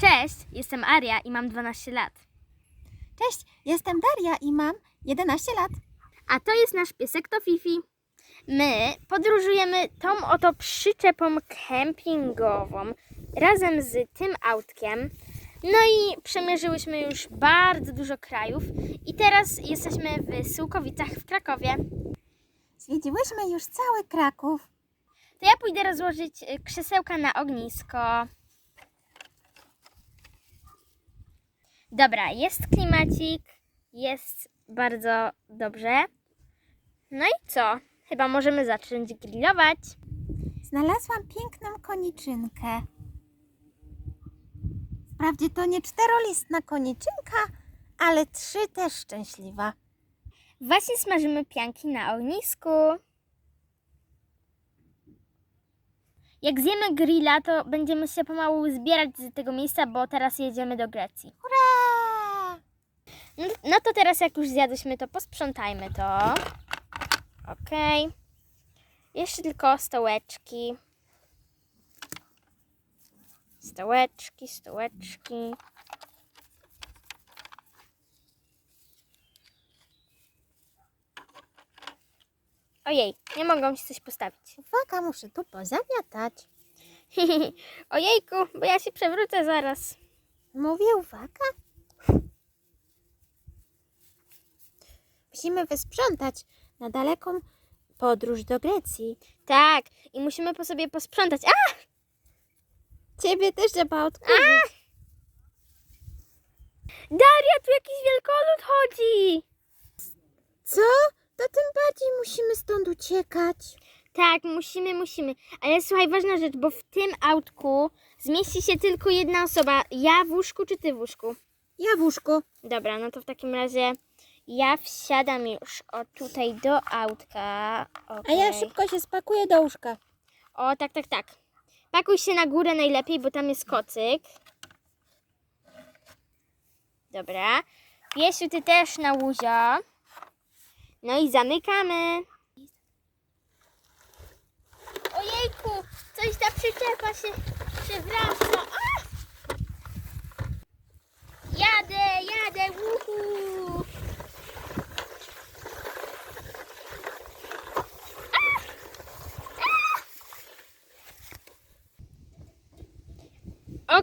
Cześć, jestem Aria i mam 12 lat. Cześć, jestem Daria i mam 11 lat. A to jest nasz piesek to Fifi. My podróżujemy tą oto przyczepą kempingową razem z tym autkiem. No i przemierzyłyśmy już bardzo dużo krajów i teraz jesteśmy w Sułkowicach w Krakowie. Zwiedziłyśmy już cały Kraków. To ja pójdę rozłożyć y, krzesełka na ognisko. Dobra, jest klimacik, jest bardzo dobrze. No i co? Chyba możemy zacząć grillować. Znalazłam piękną koniczynkę. Wprawdzie to nie czterolistna koniczynka, ale trzy też szczęśliwa. Właśnie smażymy pianki na ognisku. Jak zjemy grilla, to będziemy się pomału zbierać z tego miejsca, bo teraz jedziemy do Grecji. Hurra! No, to teraz jak już zjadłyśmy, to posprzątajmy to. Okej. Jeszcze tylko stołeczki. Stołeczki, stołeczki. Ojej, nie mogą się coś postawić. Uwaga, muszę tu pozamiatać. Ojejku, bo ja się przewrócę zaraz. Mówię uwaga. Musimy wysprzątać na daleką podróż do Grecji. Tak, i musimy po sobie posprzątać. A! Ciebie też trzeba odkurzyć. Daria, tu jakiś wielkolud chodzi! Co? To tym bardziej musimy stąd uciekać. Tak, musimy, musimy. Ale słuchaj, ważna rzecz, bo w tym autku zmieści się tylko jedna osoba. Ja w łóżku, czy ty w łóżku? Ja w łóżku. Dobra, no to w takim razie ja wsiadam już o tutaj do autka. A ja Okej. szybko się spakuję do łóżka. O, tak, tak, tak. Pakuj się na górę najlepiej, bo tam jest kocyk. Dobra. Piesiu, ty też na łuzio. No i zamykamy. Ojejku, coś ta przyczepa się przewraca. A! Jadę, jadę, uhu.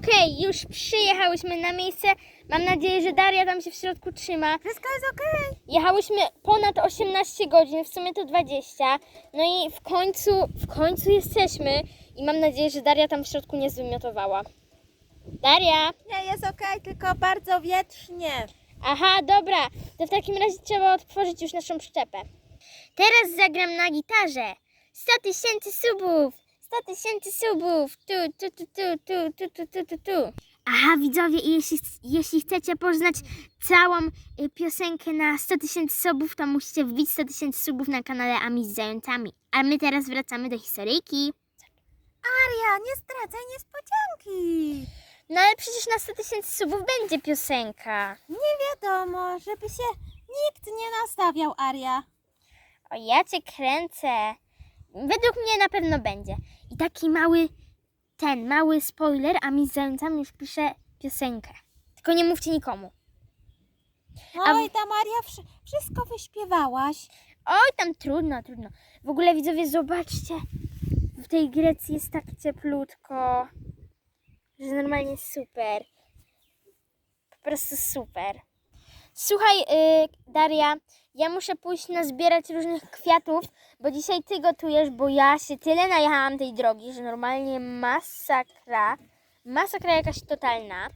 Okej, już przyjechałyśmy na miejsce. Mam nadzieję, że Daria tam się w środku trzyma. Wszystko jest okej. Jechałyśmy ponad 18 godzin, w sumie to 20. No i w końcu, w końcu jesteśmy. I mam nadzieję, że Daria tam w środku nie zwymiotowała. Daria! Nie, jest okej, tylko bardzo wietrznie. Aha, dobra. To w takim razie trzeba otworzyć już naszą przyczepę. Teraz zagram na gitarze. 100 tysięcy subów! 100 tysięcy subów! Tu, tu, tu, tu, tu, tu, tu, tu, tu, tu. Aha, widzowie, i jeśli, jeśli chcecie poznać całą y, piosenkę na 100 tysięcy subów, to musicie wbić 100 tysięcy subów na kanale Ami z zającami. A my teraz wracamy do historyjki. Aria, nie zdradzaj niespodzianki. No ale przecież na 100 tysięcy subów będzie piosenka. Nie wiadomo, żeby się nikt nie nastawiał, Aria. O, ja cię kręcę. Według mnie na pewno będzie. I taki mały, ten mały spoiler, a mi z zającami już pisze piosenkę. Tylko nie mówcie nikomu. A w- Oj, tam Aria, wszy- wszystko wyśpiewałaś. Oj, tam trudno, trudno. W ogóle widzowie, zobaczcie. W tej Grecji jest tak cieplutko, że normalnie super. Po prostu super. Słuchaj, yy, Daria, ja muszę pójść nazbierać różnych kwiatów, bo dzisiaj ty gotujesz, bo ja się tyle najechałam tej drogi, że normalnie masakra. Masakra jakaś totalna.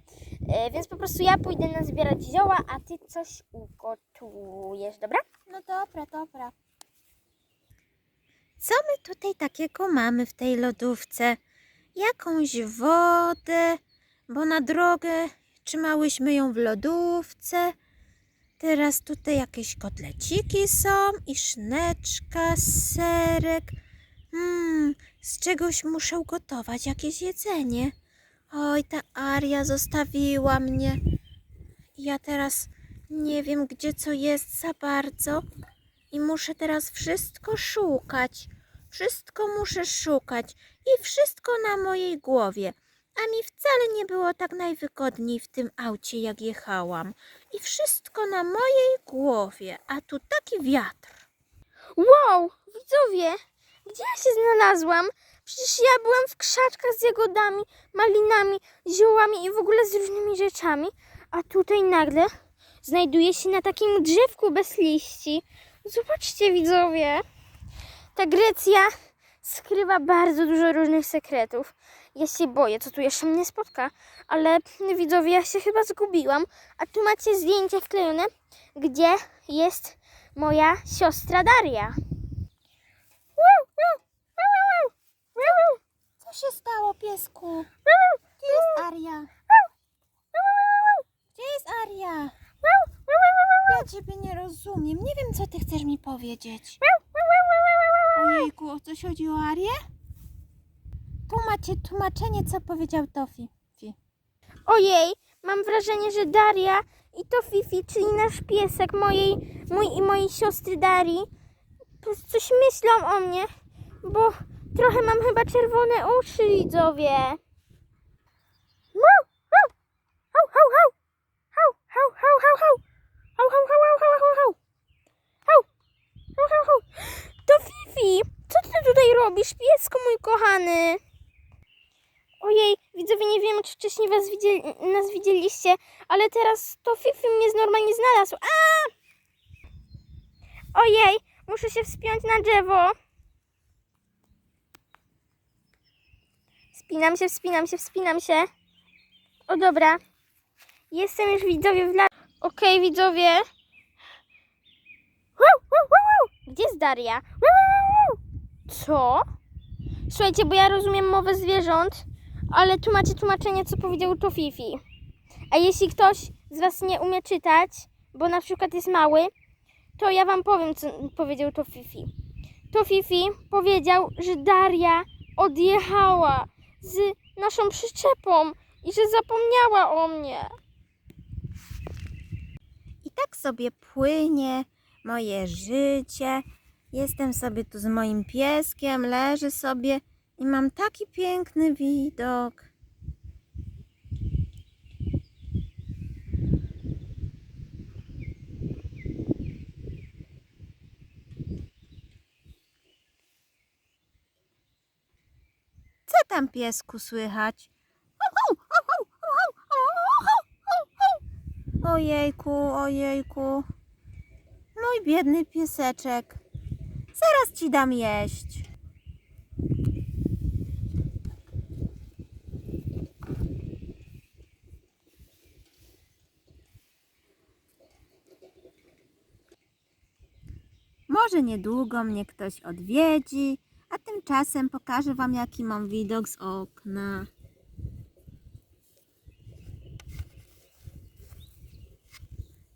Yy, więc po prostu ja pójdę nazbierać zioła, a ty coś ugotujesz, dobra? No dobra, dobra. Co my tutaj takiego mamy w tej lodówce? Jakąś wodę, bo na drogę trzymałyśmy ją w lodówce. Teraz tutaj jakieś kotleciki są i szneczka, serek. Hmm, z czegoś muszę gotować jakieś jedzenie. Oj, ta Aria zostawiła mnie. Ja teraz nie wiem, gdzie co jest za bardzo. I muszę teraz wszystko szukać. Wszystko muszę szukać. I wszystko na mojej głowie. a mi wcale nie było tak najwygodniej w tym aucie, jak jechałam. I wszystko na mojej głowie, a tu taki wiatr. Wow, widzowie, gdzie ja się znalazłam? Przecież ja byłam w krzaczkach z jagodami, malinami, ziołami i w ogóle z różnymi rzeczami. A tutaj nagle znajduję się na takim drzewku bez liści. Zobaczcie, widzowie. Ta Grecja skrywa bardzo dużo różnych sekretów. Ja się boję, co tu jeszcze mnie spotka, ale widzowie, ja się chyba zgubiłam. A tu macie zdjęcie wklejone, gdzie jest moja siostra Daria. Co się stało, piesku? Gdzie jest Aria? Gdzie jest Aria? Ja ciebie nie rozumiem. Nie wiem, co ty chcesz mi powiedzieć. Ojejku, o coś chodzi o Arię? Tu macie tłumaczenie, co powiedział Tofi. Fi. Ojej, mam wrażenie, że Daria i to Fifi, czyli nasz piesek mojej, mój i mojej siostry prostu coś myślą o mnie, bo trochę mam chyba czerwone uszy, widzowie. To Fifi, co ty tutaj robisz, piesku mój kochany? Ojej, widzowie, nie wiem, czy wcześniej was widzieli, nas widzieliście, ale teraz to Fifi mnie normalnie znalazł. A! Ojej, muszę się wspiąć na drzewo. Wspinam się, wspinam się, wspinam się. O dobra. Jestem już widzowie w la... Okej, widzowie. Wow, wow. Gdzie jest Daria? Co? Słuchajcie, bo ja rozumiem mowę zwierząt, ale tu macie tłumaczenie, co powiedział to Fifi. A jeśli ktoś z Was nie umie czytać, bo na przykład jest mały, to ja Wam powiem, co powiedział to Fifi. To Fifi powiedział, że Daria odjechała z naszą przyczepą i że zapomniała o mnie. I tak sobie płynie moje życie. Jestem sobie tu z moim pieskiem, leżę sobie i mam taki piękny widok. Co tam piesku słychać? Ojejku, ojejku. Mój biedny pieseczek. Zaraz ci dam jeść. Może niedługo mnie ktoś odwiedzi, a tymczasem pokażę wam jaki mam widok z okna.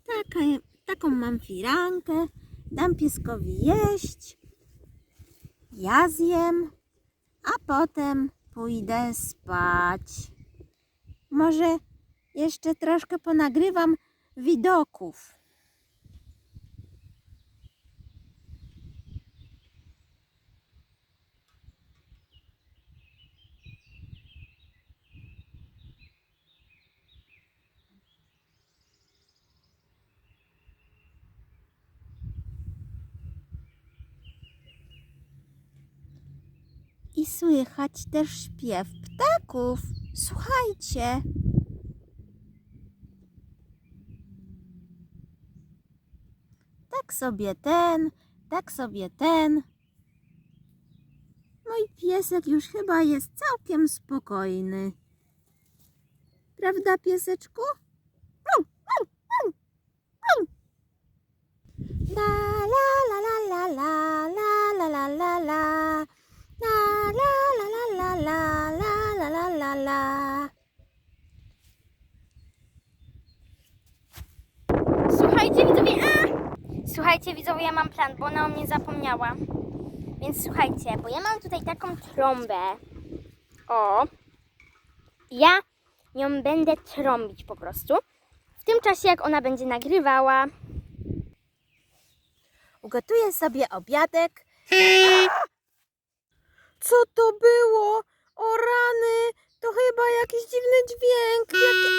Taka, taką mam firankę. Dam pieskowi jeść. Ja zjem, a potem pójdę spać. Może jeszcze troszkę ponagrywam widoków. I słychać też śpiew ptaków. Słuchajcie. Tak sobie ten, tak sobie ten. Mój piesek już chyba jest całkiem spokojny. Prawda, pieseczku? La la la la la la la la la. La la la. Słuchajcie, widzowie, a! Słuchajcie, widzowie, ja mam plan, bo ona o mnie zapomniała. Więc słuchajcie, bo ja mam tutaj taką trąbę. O. Ja nią będę trąbić po prostu. W tym czasie, jak ona będzie nagrywała. Ugotuję sobie obiadek. Co to było? O rany, To chyba jakiś dziwny dźwięk. Jaki...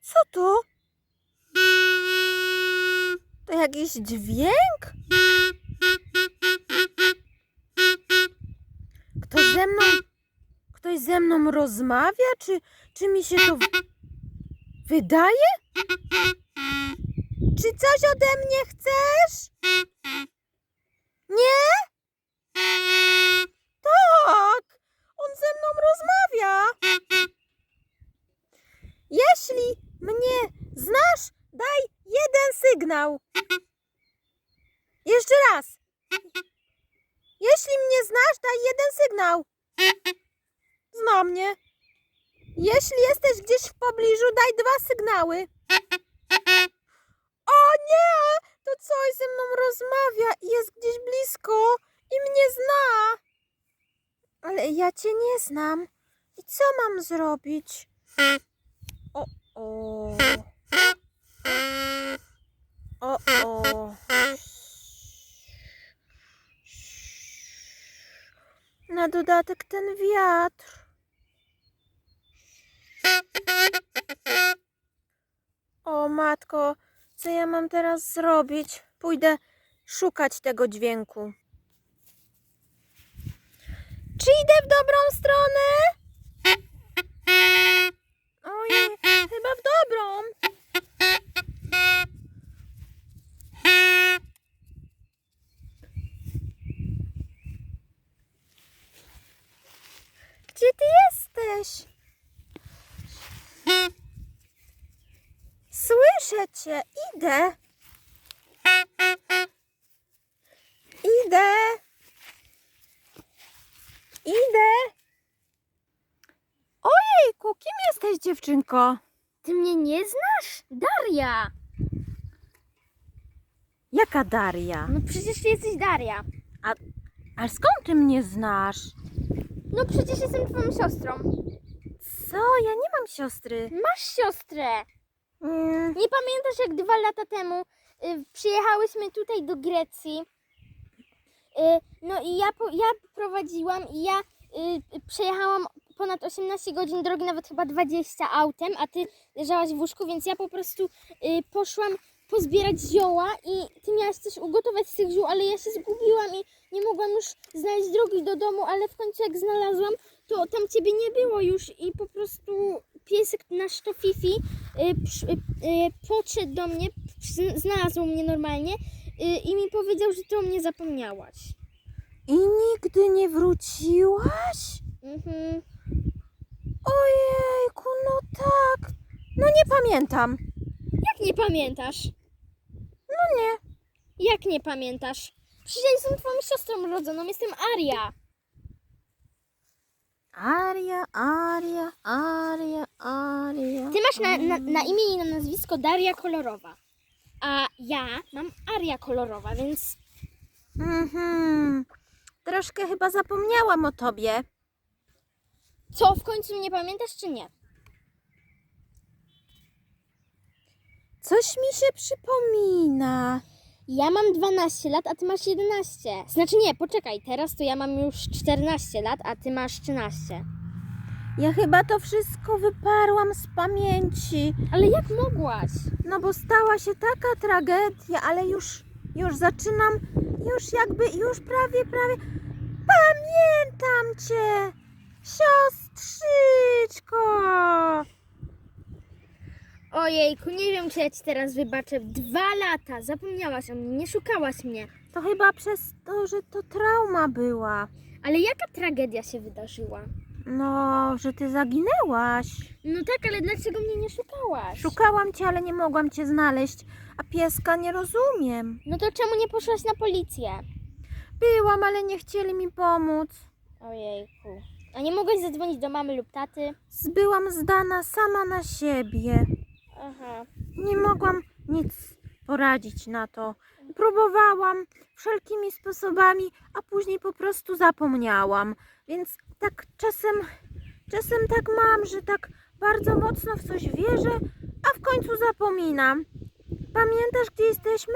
Co to? To jakiś dźwięk? Ktoś ze mną. Ktoś ze mną rozmawia? Czy, czy mi się to wydaje? Czy coś ode mnie chcesz? Nie? Tak! On ze mną rozmawia. Jeśli mnie znasz, daj jeden sygnał. Jeszcze raz. Jeśli mnie znasz, daj jeden sygnał. Zna mnie. Jeśli jesteś gdzieś w pobliżu, daj dwa sygnały. O nie! To coś ze mną rozmawia i jest gdzieś blisko i mnie zna. Ale ja cię nie znam. I co mam zrobić? O, o. O, o. Na dodatek ten wiatr. O matko, co ja mam teraz zrobić? Pójdę szukać tego dźwięku. Czy idę w dobrą stronę? Ojej, chyba w dobrą. Gdzie ty jesteś? Słyszę cię, idę. Idę. Ojejku, kim jesteś dziewczynko? Ty mnie nie znasz? Daria! Jaka Daria? No przecież ty jesteś Daria. Ale skąd ty mnie znasz? No przecież jestem twoją siostrą. Co? Ja nie mam siostry. Masz siostrę. Mm, Nie pamiętasz jak dwa lata temu y, przyjechałyśmy tutaj do Grecji? Y, no i ja, ja prowadziłam i ja y, przejechałam ponad 18 godzin drogi, nawet chyba 20 autem, a ty leżałaś w łóżku, więc ja po prostu y, poszłam pozbierać zioła i ty miałaś coś ugotować z tych ziół, ale ja się zgubiłam i nie mogłam już znaleźć drogi do domu, ale w końcu jak znalazłam, to tam ciebie nie było już i po prostu piesek nasz to Fifi y, y, y, podszedł do mnie, znalazł mnie normalnie i mi powiedział, że ty o mnie zapomniałaś. I nigdy nie wróciłaś? Mhm. Ojejku, no tak. No nie pamiętam. Jak nie pamiętasz? No nie. Jak nie pamiętasz? Przecież ja jestem twoją siostrą rodzoną, jestem Aria. Aria, Aria, Aria, Aria. Ty masz na, na, na imię i na nazwisko Daria Kolorowa. A ja mam Aria Kolorowa, więc Mhm. Troszkę chyba zapomniałam o tobie. co, w końcu mnie pamiętasz czy nie? Coś mi się przypomina. Ja mam 12 lat, a ty masz 11. Znaczy nie, poczekaj, teraz to ja mam już 14 lat, a ty masz 13. Ja chyba to wszystko wyparłam z pamięci. Ale jak mogłaś? No bo stała się taka tragedia, ale już, już zaczynam, już jakby, już prawie, prawie. Pamiętam cię, siostrzyczko. Ojejku, nie wiem czy ja ci teraz wybaczę. Dwa lata, zapomniałaś o mnie, nie szukałaś mnie. To chyba przez to, że to trauma była. Ale jaka tragedia się wydarzyła? No, że ty zaginęłaś. No tak, ale dlaczego mnie nie szukałaś? Szukałam cię, ale nie mogłam cię znaleźć, a pieska nie rozumiem. No to czemu nie poszłaś na policję? Byłam, ale nie chcieli mi pomóc. Ojejku. A nie mogłaś zadzwonić do mamy lub taty? Byłam zdana sama na siebie. Aha. Nie mogłam nic poradzić na to. Próbowałam wszelkimi sposobami, a później po prostu zapomniałam. Więc tak czasem, czasem tak mam, że tak bardzo mocno w coś wierzę, a w końcu zapominam. Pamiętasz, gdzie jesteśmy?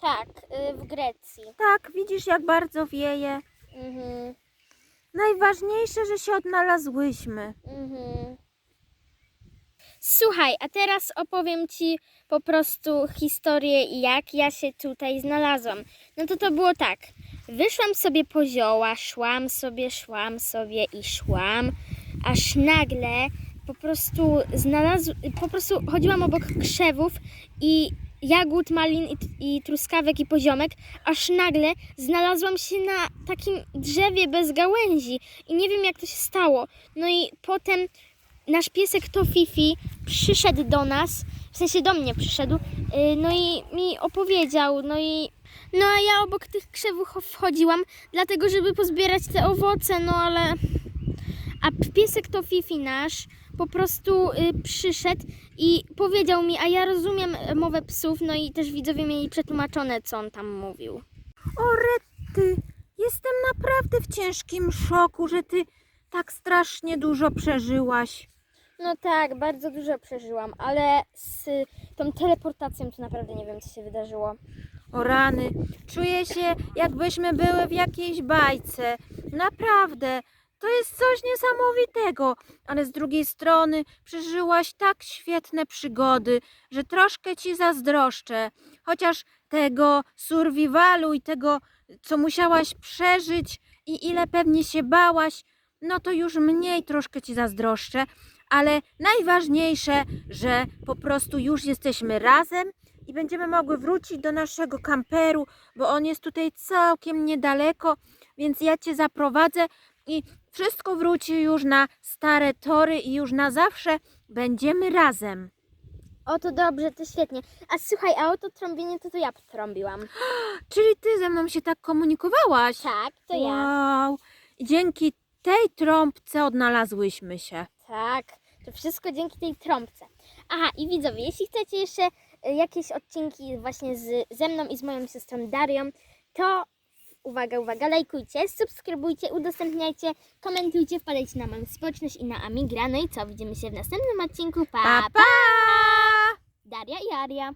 Tak, y, w Grecji. Tak, widzisz, jak bardzo wieje. Mhm. Najważniejsze, że się odnalazłyśmy. Mhm. Słuchaj, a teraz opowiem Ci po prostu historię, jak ja się tutaj znalazłam. No to to było tak. Wyszłam sobie po zioła, szłam sobie, szłam sobie i szłam, aż nagle po prostu znalazł, po prostu chodziłam obok krzewów i jagód, malin i, i truskawek i poziomek, aż nagle znalazłam się na takim drzewie bez gałęzi i nie wiem jak to się stało. No i potem nasz piesek to Fifi przyszedł do nas, w sensie do mnie przyszedł, yy, no i mi opowiedział, no i no a ja obok tych krzewów wchodziłam, dlatego żeby pozbierać te owoce, no ale a piesek to Fifi nasz po prostu y, przyszedł i powiedział mi, a ja rozumiem e, mowę psów, no i też widzowie mieli przetłumaczone, co on tam mówił. O Retty, jestem naprawdę w ciężkim szoku, że ty tak strasznie dużo przeżyłaś. No tak, bardzo dużo przeżyłam, ale z tą teleportacją to naprawdę nie wiem, co się wydarzyło. O rany, czuję się jakbyśmy były w jakiejś bajce. Naprawdę, to jest coś niesamowitego, ale z drugiej strony przeżyłaś tak świetne przygody, że troszkę ci zazdroszczę. Chociaż tego survivalu i tego, co musiałaś przeżyć i ile pewnie się bałaś, no to już mniej troszkę ci zazdroszczę. Ale najważniejsze, że po prostu już jesteśmy razem i będziemy mogły wrócić do naszego kamperu, bo on jest tutaj całkiem niedaleko, więc ja Cię zaprowadzę i wszystko wróci już na stare tory i już na zawsze będziemy razem. O, to dobrze, to świetnie. A słuchaj, a o to trąbienie to to ja trąbiłam. Czyli Ty ze mną się tak komunikowałaś? Tak, to ja. Wow. Dzięki tej trąbce odnalazłyśmy się. Tak, to wszystko dzięki tej trąbce. Aha, i widzowie, jeśli chcecie jeszcze jakieś odcinki właśnie z, ze mną i z moją siostrą Darią, to uwaga, uwaga, lajkujcie, subskrybujcie, udostępniajcie, komentujcie, wpadajcie na moją społeczność i na Amigra. No i co, widzimy się w następnym odcinku. Pa, Pa, pa! Daria i Aria.